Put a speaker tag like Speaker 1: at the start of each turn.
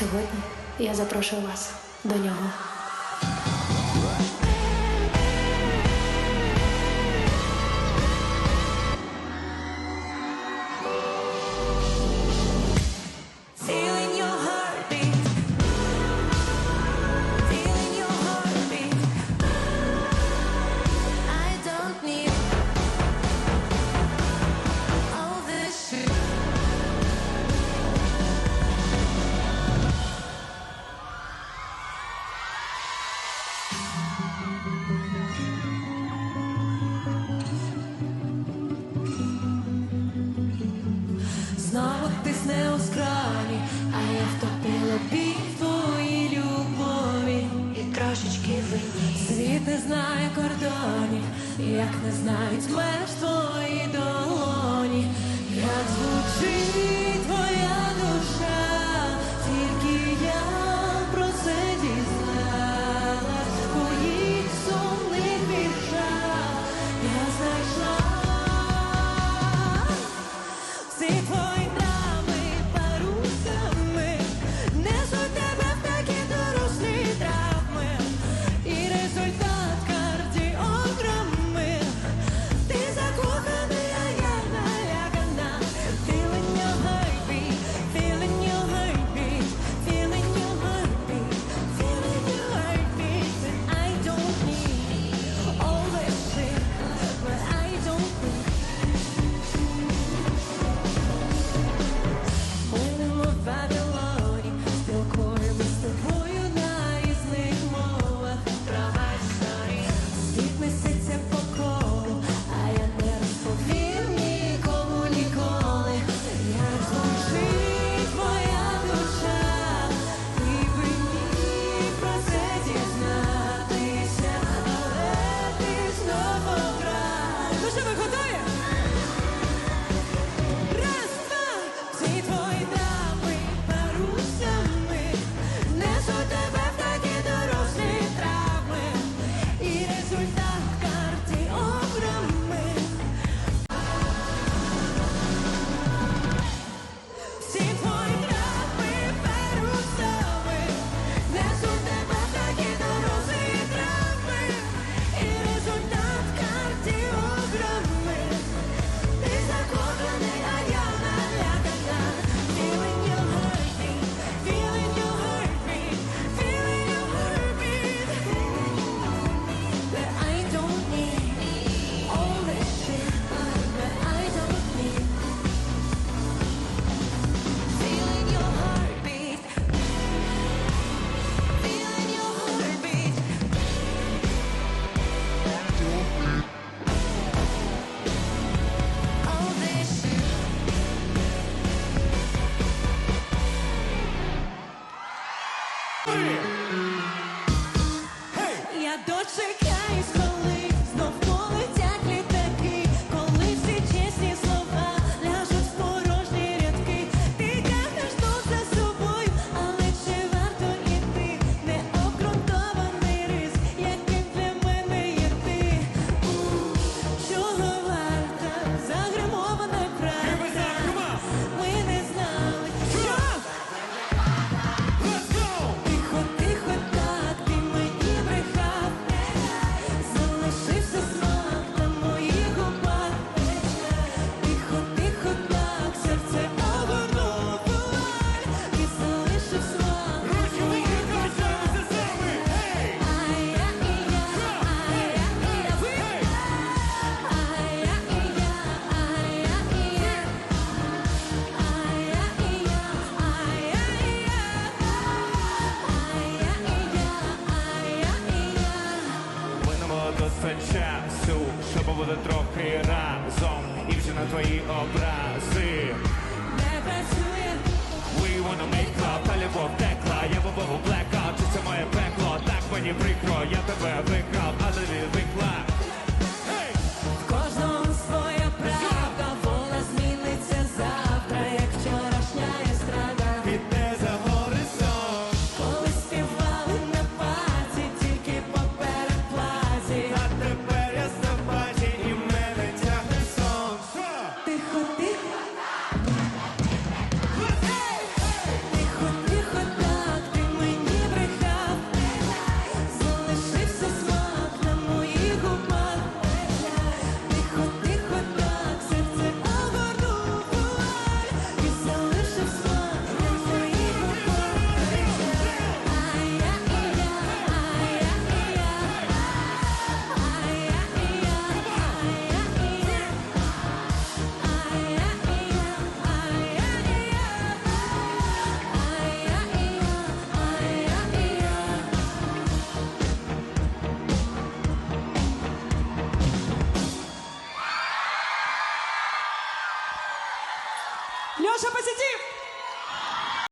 Speaker 1: Сьогодні я запрошую вас до нього.
Speaker 2: згасне у скрані, а я втопила бій твої любові і трошечки вині. Світ не знає кордонів, як не знають меж твої долоні, як звучить. твої
Speaker 3: образи. We wanna make up, love, паліво текла, я бобову блека, чи це моє пекло, так мені прикро, я тебе викрав, але не
Speaker 2: відвикла. chama esse time.